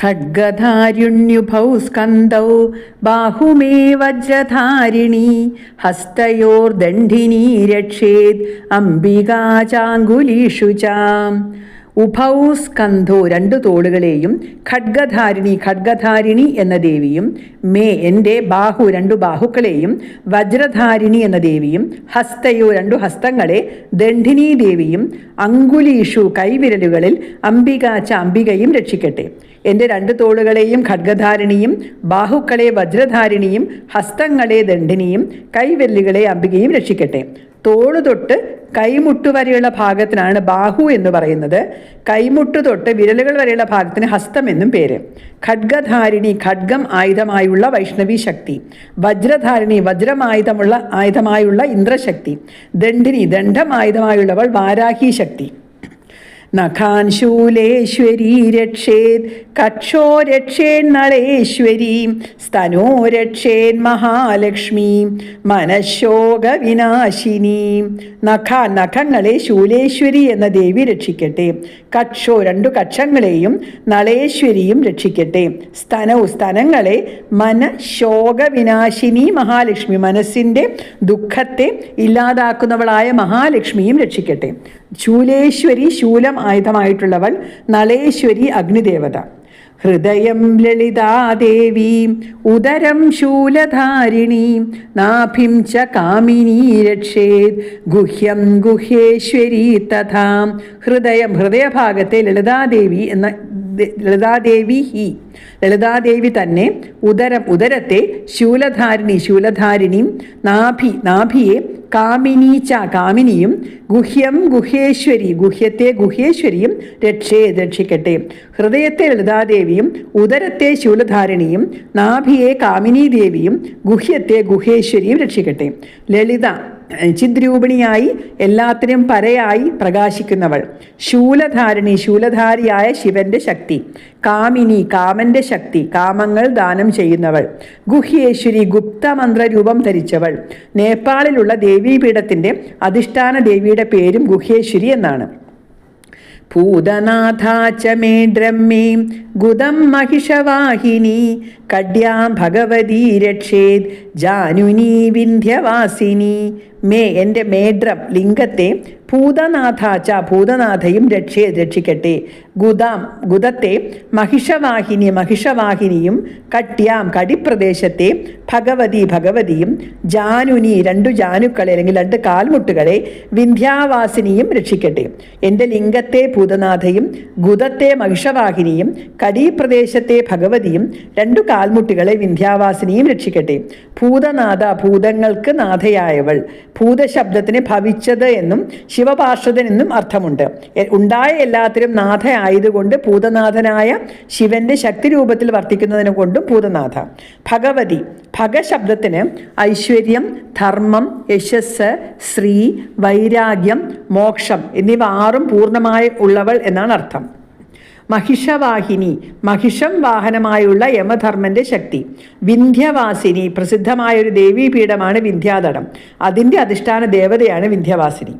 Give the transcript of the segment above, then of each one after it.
खड्गधारिण्युभौ स्कन्दौ बाहुमेवज्रधारिणी हस्तयोर्दण्डिनी रक्षेत् अम्बिका चाङ्गुलीषु चा। ഉഭൗ സ്കന്ധോ രണ്ടു തോളുകളെയും ഖഡ്ഗധാരിണി ഖഡ്ഗധാരിണി എന്ന ദേവിയും മേ എന്റെ ബാഹു രണ്ടു ബാഹുക്കളെയും വജ്രധാരിണി എന്ന ദേവിയും ഹസ്തയോ രണ്ടു ഹസ്തങ്ങളെ ദണ്ഡിനി ദേവിയും അങ്കുലീഷു കൈവിരലുകളിൽ അംബികാച്ച അംബികയും രക്ഷിക്കട്ടെ. എന്റെ രണ്ട് തോളുകളെയും ഖഡ്ഗധാരിണിയും ബാഹുക്കളെ വജ്രധാരിണിയും ഹസ്തങ്ങളെ ദണ്ഡിനിയും കൈവിരലുകളെ അംബികയും രക്ഷിക്കട്ടെ. തോൾ തൊട്ട് കൈമുട്ട് വരെയുള്ള ഭാഗത്തിനാണ് ബാഹു എന്ന് പറയുന്നത്. കൈമുട്ട് തൊട്ട് വിരലുകൾ വരെയുള്ള ഭാഗത്തിന് ഹസ്തം എന്നും പേര്. ഖഡ്ഗധാരിണി ഖഡ്ഗം ആയുധമായുള്ള വൈഷ്ണവി ശക്തി. വജ്രധാരിണി വജ്രമായുധമുള്ള ആയുധമായുള്ള ഇന്ദ്രശക്തി. ദണ്ഡിനി ദണ്ഡം ആയുധമായുള്ളവൾ വാരാഹി ശക്തി. നഖാൻ ശൂലേശ്വരി രക്ഷേത് കക്ഷോ രക്ഷേന്നളേശ്വരീ സ്തനോ രക്ഷേൻ മഹാലക്ഷ്മി മനഃശോക വിനാശിനി നഖ നഖങ്ങളെ ശൂലേശ്വരി എന്ന ദേവി രക്ഷിക്കട്ടെ. കക്ഷോ രണ്ടു കക്ഷങ്ങളെയും നളേശ്വരിയും രക്ഷിക്കട്ടെ. സ്തനവും സ്തനങ്ങളെ മനഃശോക വിനാശിനി മഹാലക്ഷ്മി മനസ്സിന്റെ ദുഃഖത്തെ ഇല്ലാതാക്കുന്നവളായ മഹാലക്ഷ്മിയും രക്ഷിക്കട്ടെ. ശൂലേശ്വരി ശൂലം ആയുധമായിട്ടുള്ളവൾ നളേശ്വരി അഗ്നിദേവത. ഹൃദയം ലളിതാദേവീം ഉദരം ശൂലധാരിണി നാഭിം ച കാമിനി രക്ഷേത് ഗുഹ്യം ഗുഹേശ്വരി തഥാ. ഹൃദയം ഹൃദയഭാഗത്തെ ലളിതാദേവി എന്ന ലളിതാദേവി ഹി. ലളിതാദേവി തന്നെ ഉദരം ഉദരത്തെ ശൂലധാരിണി ശൂലധാരിണിയും നാഭി നാഭിയെ കാമിനി ച കാമിനിയും ഗുഹ്യം ഗുഹേശ്വരി ഗുഹ്യത്തെ ഗുഹേശ്വരിയും രക്ഷേ രക്ഷിക്കട്ടെ. ഹൃദയത്തെ ലളിതാദേവിയും ഉദരത്തെ ശൂലധാരിണിയും നാഭിയെ കാമിനി ദേവിയും ഗുഹ്യത്തെ ഗുഹേശ്വരിയും രക്ഷിക്കട്ടെ. ലളിത ചിദ്രൂപിണിയായി എല്ലാത്തിനും പരയായി പ്രകാശിക്കുന്നവൾ. ശൂലധാരിണി ശൂലധാരിയായ ശിവന്റെ ശക്തി. കാമിനി കാമന്റെ ശക്തി. കാമങ്ങൾ ദാനം ചെയ്യുന്നവൾ. ഗുഹ്യേശ്വരി ഗുപ്തമന്ത്ര രൂപം ധരിച്ചവൾ. നേപ്പാളിലുള്ള ദേവീപീഠത്തിന്റെ അധിഷ്ഠാന ദേവിയുടെ പേരും ഗുഹ്യേശ്വരി എന്നാണ്. ഭൂതനാഥാ ച മേ ദ്രമ്മേ ഗുദം മഹിഷവാഹിനി കഡ്യാം ഭഗവതി രക്ഷേത് ജാനുനി വിന്ധ്യവാസിനി മേ എന്റെ മേഡ്രം ലിംഗത്തെ ഭൂതനാഥാച്ച ഭൂതനാഥയും രക്ഷയെ രക്ഷിക്കട്ടെ. ഗുദാം ഗുദത്തെ മഹിഷവാഹിനി മഹിഷവാഹിനിയും കട്ട്യാം കടിപ്രദേശത്തെ ഭഗവതി ഭഗവതിയും ജാനുനി രണ്ടു ജാനുക്കളെ അല്ലെങ്കിൽ രണ്ട് കാൽമുട്ടുകളെ വിന്ധ്യാവാസിനിയും രക്ഷിക്കട്ടെ. എന്റെ ലിംഗത്തെ ഭൂതനാഥയും ഗുദത്തെ മഹിഷവാഹിനിയും കടീപ്രദേശത്തെ ഭഗവതിയും രണ്ടു കാൽമുട്ടുകളെ വിന്ധ്യാവാസിനിയും രക്ഷിക്കട്ടെ. ഭൂതനാഥ ഭൂതങ്ങൾക്ക് നാഥയായവൾ. ഭൂതശബ്ദത്തിന് ഭവിച്ചത് എന്നും ശിവപാർഷദൻ എന്നും അർത്ഥമുണ്ട്. ഉണ്ടായ എല്ലാത്തിലും നാഥ ആയതുകൊണ്ട് ഭൂതനാഥനായ ശിവന്റെ ശക്തി രൂപത്തിൽ വർത്തിക്കുന്നതിനെ കൊണ്ടും ഭൂതനാഥ. ഭഗവതി ഭഗശബ്ദത്തിന് ഐശ്വര്യം ധർമ്മം യശസ് ശ്രീ വൈരാഗ്യം മോക്ഷം എന്നിവ ആറും പൂർണമായി ഉള്ളവൾ എന്നാണ് അർത്ഥം. മഹിഷവാഹിനി മഹിഷം വാഹനമായുള്ള യമധർമ്മന്റെ ശക്തി. വിന്ധ്യവാസിനി പ്രസിദ്ധമായൊരു ദേവീപീഠമാണ് വിന്ധ്യാതടം. അതിന്റെ അധിഷ്ഠാന ദേവതയാണ് വിന്ധ്യവാസിനി.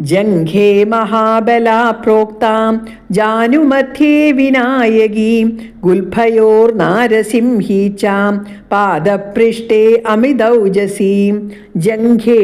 ജംഘേ മഹാബലാ പ്രോക്താം ജാനുമധ്യേ വിനായകീ ഗുൽഭയോർ നാരസിംഹീച്ചാം പാദപൃഷ്ടേ അമിതൗജസീം. ജംഘേ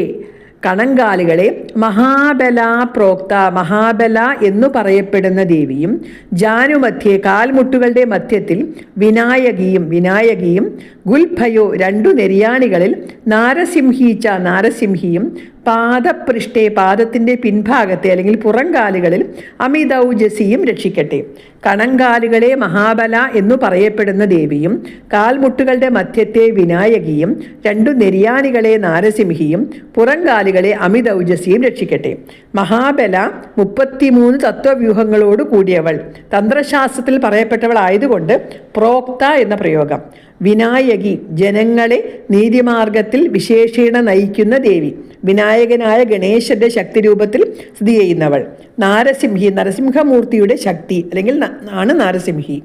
കണങ്കാലുകളെ മഹാബല പ്രോക്ത മഹാബല എന്നു പറയപ്പെടുന്ന ദേവിയും ജാനുമധ്യേ കാൽമുട്ടുകളുടെ മധ്യത്തിൽ വിനായകിയും വിനായകിയും ഗുൽഭയോ രണ്ടു നെരിയാണികളിൽ നാരസിംഹീച്ച നാരസിംഹിയും പാദപൃഷ്ഠേ പാദത്തിന്റെ പിൻഭാഗത്തെ അല്ലെങ്കിൽ പുറംകാലുകളിൽ അമിതൗജസിയും രക്ഷിക്കട്ടെ. കണങ്കാലുകളെ മഹാബല എന്നു പറയപ്പെടുന്ന ദേവിയും കാൽമുട്ടുകളുടെ മധ്യത്തെ വിനായകിയും രണ്ടു നെരിയാനികളെ നാരസിംഹിയും പുറംകാലുകളെ അമിതൗജസിയും രക്ഷിക്കട്ടെ. മഹാബല മുപ്പത്തിമൂന്ന് തത്വവ്യൂഹങ്ങളോട് കൂടിയവൾ. തന്ത്രശാസ്ത്രത്തിൽ പറയപ്പെട്ടവൾ ആയതുകൊണ്ട് പ്രോക്ത എന്ന പ്രയോഗം. വിനായകി ജനങ്ങളെ നീതിമാർഗത്തിൽ വിശേഷീണ നയിക്കുന്ന ദേവി. വിനായകനായ ഗണേശന്റെ ശക്തി രൂപത്തിൽ സ്ഥിതി ചെയ്യുന്നവൾ. നാരസിംഹി നരസിംഹമൂർത്തിയുടെ ശക്തി അല്ലെങ്കിൽ ആണ് നാരസിംഹി.